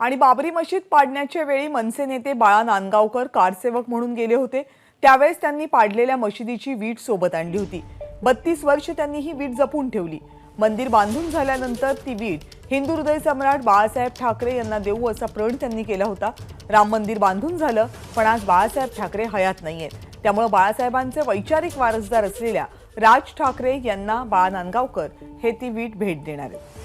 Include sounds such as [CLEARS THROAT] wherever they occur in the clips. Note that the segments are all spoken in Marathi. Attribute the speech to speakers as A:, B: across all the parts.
A: आणि बाबरी मशीद पाडण्याच्या वेळी मनसे नेते बाळा नांदगावकर कारसेवक म्हणून गेले होते. त्यावेळेस त्यांनी पाडलेल्या मशिदीची वीट सोबत आणली होती. बत्तीस वर्ष त्यांनी ही वीट जपून ठेवली. मंदिर बांधून झाल्यानंतर ती वीट हिंदू हृदय सम्राट बाळासाहेब ठाकरे यांना देऊ असा प्रण त्यांनी केला होता. राम मंदिर बांधून झालं पण आज बाळासाहेब ठाकरे हयात नाही आहेत त्यामुळे बाळासाहेबांचे वैचारिक वारसदार असलेल्या राज ठाकरे यांना बाळा नांदगावकर हे ती वीट भेट देणार आहेत.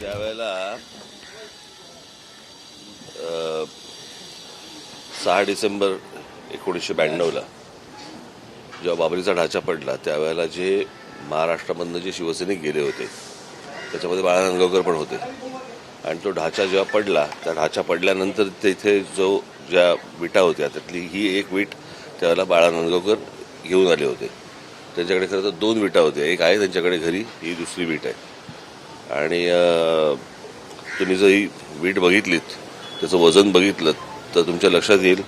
B: ज्यावेळेला सहा डिसेंबर एकोणीसशे ब्याण्णवला जेव्हा बाबरीचा ढाचा पडला त्यावेळेला जे महाराष्ट्रामधनं जे शिवसैनिक गेले होते त्याच्यामध्ये बाळा नांदगावकर पण होते. आणि तो ढाचा जेव्हा पडला त्या ढाचा पडल्यानंतर तिथे जो ज्या विटा होत्या त्यातली ही एक वीट त्यावेळेला बाळा नांदगावकर घेऊन आले होते. त्यांच्याकडे खरं तर दोन विटा होत्या. एक आहे त्यांच्याकडे घरी ही दुसरी वीट आहे. आणि तुम्ही जर ही वीट बघितलीत त्याचं वजन बघितलं तर तुमच्या लक्षात येईल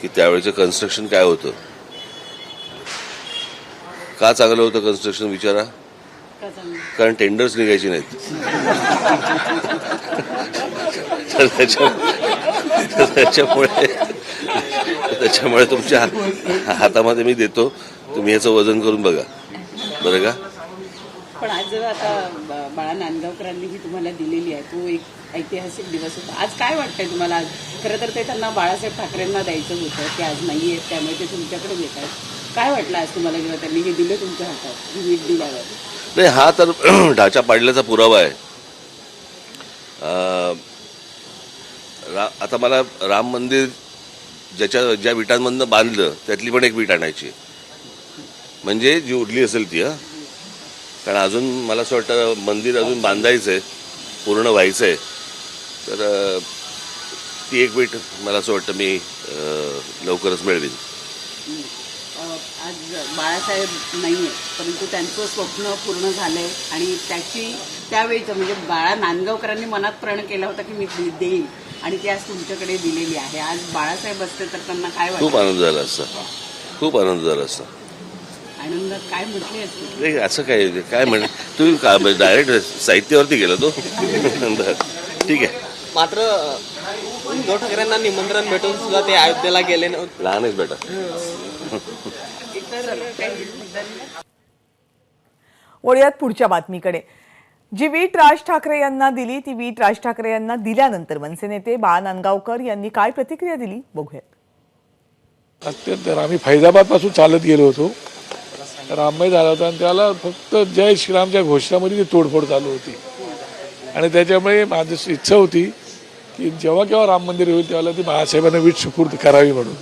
B: की त्यावेळेचं कन्स्ट्रक्शन काय होतं. का चांगलं होतं कन्स्ट्रक्शन विचारा. कारण टेंडर्स निघायची नाहीत. त्याच्यामुळे त्याच्यामुळे तुमच्या हातामध्ये मी देतो. तुम्ही याचं वजन करून बघा. बरं का?
C: पण आज आता बाळा नांदगावकरांनी ही तुम्हाला दिलेली आहे. तो एक ऐतिहासिक दिवस होता. आज काय वाटतंय तुम्हाला? आज खरं तर ते त्यांना बाळासाहेब ठाकरेंना द्यायचं होतं ते आज नाही आहेत त्यामुळे ते तुमच्याकडे येत आहेत. काय वाटलं आज तुम्हाला जेव्हा त्यांनी हे दिलं तुमच्या हातात ही वीट दिल्यावर?
B: नाही हा तर [CLEARS THROAT] ढाचा पाडल्याचा पुरावा आहे. आता मला राम मंदिर ज्याच्या ज्या विटांमधनं बांधलं त्यातली पण एक वीट आणायची म्हणजे जी उरली असेल ती हा? कारण अजून मला असं वाटतं मंदिर अजून बांधायचं आहे पूर्ण व्हायचं आहे तर ती एक वीट मला असं वाटतं मी लवकरच मिळवीन.
C: आज बाळासाहेब नाही आहेत परंतु त्यांचं स्वप्न पूर्ण झालंय आणि त्याची त्यावेळीचं म्हणजे बाळा नांदगावकरांनी मनात प्रण केला होता की मी देईन आणि ती आज तुमच्याकडे दिलेली आहे. आज बाळासाहेब असते तर त्यांना काय
B: खूप आनंद झाला असता. खूप आनंद झाला असता.
C: आनंदात काय म्हटले असते
B: नाही असं काय काय म्हण तुम्ही डायरेक्ट साहित्यावरती गेला तो? बरं. ठीक आहे.
D: मात्र उद्धव ठाकरेंना निमंत्रण भेटून सुद्धा ते अयोध्येला गेले नव्हते.
B: लहान आहेस बेटा.
A: वळूयात पुढच्या बातमीकडे. जी वीट राज ठाकरे यांना दिली ती वीट राज ठाकरे यांना दिल्यानंतर मनसे नेते बाळा नांदगावकर यांनी काय प्रतिक्रिया दिली? बघूयात.
E: अत्यंत आम्ही फैजाबादपासून चालत गेलो होतो. राममय झाला होता आणि त्याला फक्त जय श्रीरामच्या घोषणामध्ये ती तोडफोड चालू होती. आणि त्याच्यामुळे माझी इच्छा होती की जेव्हा केव्हा राम मंदिर होईल तेव्हा ती बाळासाहेबांना वीट सुपूर्द करावी म्हणून.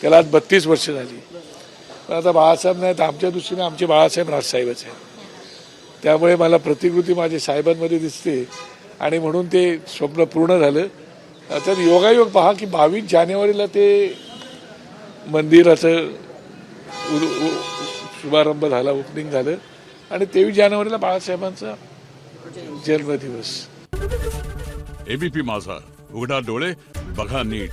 E: त्याला आज बत्तीस वर्ष झाली. पण आता बाळासाहेब नाही तर आमच्या दृष्टीने आमचे बाळासाहेब राजसाहेबच आहेत. त्यामुळे मला प्रतिकृती माझ्या साहेबांमध्ये दिसते आणि म्हणून ते स्वप्न पूर्ण झालं. तर योगायोग पहा की बावीस जानेवारीला ते मंदिराचं उ- उ- शुभारंभ झाला ओपनिंग झालं. आणि तेवीस जानेवारीला बाळासाहेबांचा जन्मदिवस.
F: एबीपी माझा. उघडा डोळे बघा नीट.